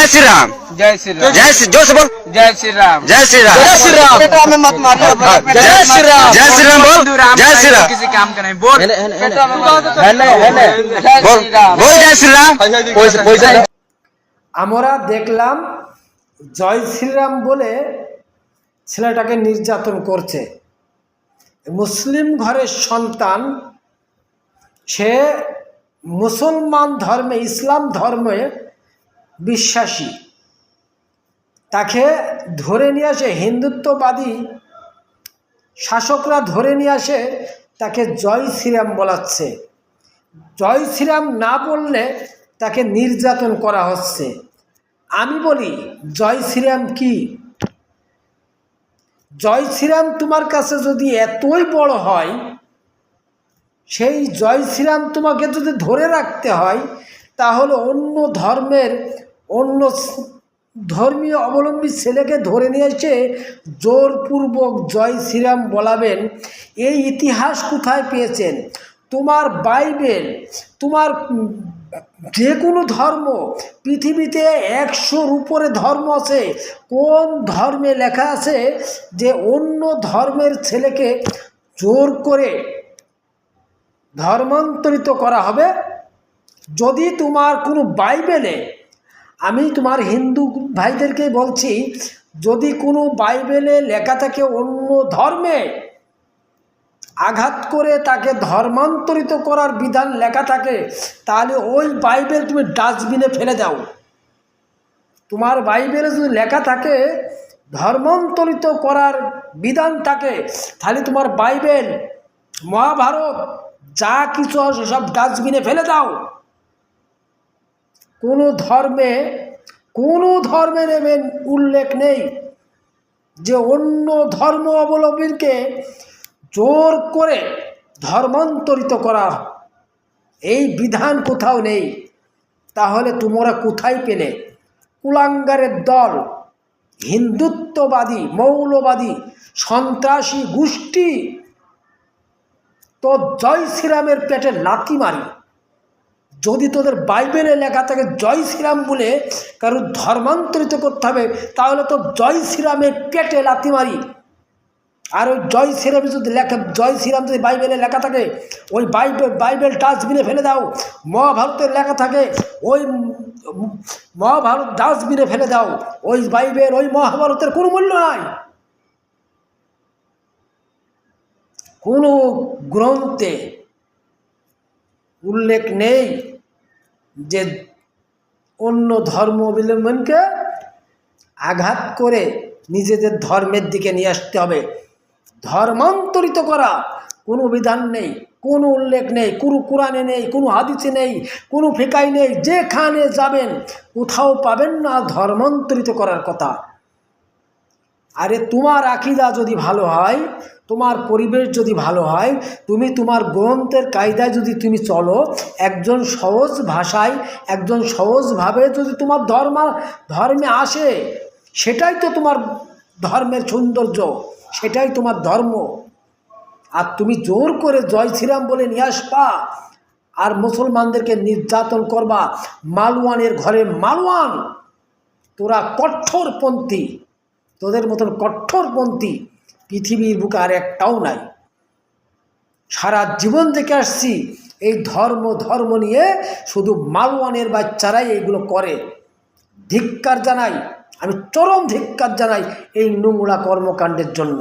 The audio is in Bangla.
जय श्री राम जय श्री राम जय श्री जोर से बोल जय श्री राम जय श्री राम जय श्री राम बेटा में मत मारिए हाँ, बेटा जय में श्री मत राम मारिए। जय श्री राम बोल हिंदू राम जय श्री भाई राम किसी काम का नहीं बोल बेटा में मत जय बोल श्री राम बोल जय श्री राम আমরা দেখলাম জয় শ্রীরাম বলে ছেলেটাকে নির্যাতন করছে মুসলিম ঘরের সন্তান সে মুসলমান ধর্মে ইসলাম ধর্মে বিশ্বাসী। তাকে ধরে নিয়ে আসে হিন্দুত্ববাদী শাসকরা ধরে নিয়ে আসে তাকে জয় শ্রীরাম বলাচ্ছে। জয় শ্রীরাম না বললে তাকে নির্যাতন করা হচ্ছে। আমি বলি, জয় শ্রীরাম কি? জয় শ্রীরাম তোমার কাছে যদি এতই বড় হয়, সেই জয় শ্রীরাম তোমাকে যদি ধরে রাখতে হয়, তাহলে অন্য ধর্মের অন্য ধর্মীয় অবলম্বী ছেলেকে ধরে নিয়ে এসে জোরপূর্বক জয় শ্রীরাম বলাবেন, এই ইতিহাস কোথায় পেয়েছেন? তোমার বাইবেল, তোমার যে কোনো ধর্ম, পৃথিবীতে একশোর উপরে ধর্ম আছে। কোন ধর্মে লেখা আছে যে অন্য ধর্মের ছেলেকে জোর করে ধর্মান্তরিত করা হবে? যদি তোমার কোনো বাইবেলে আমি তোমার হিন্দু ভাইদেরকে বলছি, যদি কোনো বাইবেলে লেখা থাকে অন্য ধর্মে, আঘাত করে তাকে ধর্মান্তরিত করার বিধান লেখা থাকে, তাহলে ওই বাইবেল তুমি ডাস্টবিনে ফেলে দাও। তোমার বাইবেলে যদি লেখা থাকে, ধর্মান্তরিত করার বিধান থাকে, তাহলে তোমার বাইবেল, মহাভারত, যা কিছু আছে সব ডাস্টবিনে ফেলে দাও। কোনো ধর্মে, কোনো ধর্মের এমন উল্লেখ নেই যে অন্য ধর্ম অবলম্বীকে জোর করে ধর্মান্তরিত করা এই বিধান কোথাও নেই। তাহলে তোমরা কোথায় পেলে? কুলাঙ্গারের দল, হিন্দুত্ববাদী, মৌলবাদী, সন্ত্রাসী গোষ্ঠী, তো জয় শ্রীরামের পেটে লাথি মারি। যদি তোদের বাইবেলে লেখা থাকে, জয় শ্রীরাম বলে কারও ধর্মান্তরিত করতে হবে, তাহলে তো জয় শ্রীরামের পেটে লাথি মারি। আর ওই জয় শ্রীরাম যদি লেখা, জয় শ্রীরাম যদি বাইবেলে লেখা থাকে, ওই বাইবেল বাইবেল ডাস্টবিনে ফেলে দাও, মহাভারতের লেখা থাকে, ওই মহাভারত ডাস্টবিনে ফেলে দাও, ওই বাইবেল, ওই মহাভারতের কোনো মূল্য নাই। কোনো গ্রন্থে উল্লেখ নেই। যে অন্য ধর্ম অবলম্বনকে আঘাত করে নিজেদের ধর্মের দিকে নিয়ে আসতে হবে। ধর্মান্তরিত করা কোনো বিধান নেই, কোনো উল্লেখ নেই, কোনো কোরআনে নেই, কোনো হাদিসে নেই, কোনো ফিকাই নেই, যেখানে যাবেন কোথাও পাবেন না ধর্মান্তরিত করার কথা। আরে তোমার আকিদা যদি ভালো হয়, তোমার পরিবেশ যদি ভালো হয়, তুমি তোমার গ্রন্থের কায়দায় যদি তুমি চলো, একজন সহজ ভাষায়, একজন সহজভাবে যদি তোমার ধর্ম, ধর্মে আসে, সেটাই তো তোমার ধর্মের সৌন্দর্য, সেটাই তোমার ধর্ম। আর তুমি জোর করে জয় শ্রীরাম বলে নিয়ে আসবা, আর মুসলমানদেরকে নির্যাতন করবা, মালওয়ানের ঘরে মালওয়ান, তোরা কঠোরপন্থী। তোদের মতন কঠোরপন্থী পৃথিবীর বুকে আর একটাও নাই। সারা জীবন থেকে আসছি এই ধর্ম ধর্ম নিয়ে শুধু মালওয়ানের বাচ্চারাই এইগুলো করে। ধিক্কার জানাই, আমি চরম ধিক্কার জানাই এই নোংরা কর্মকাণ্ডের জন্য।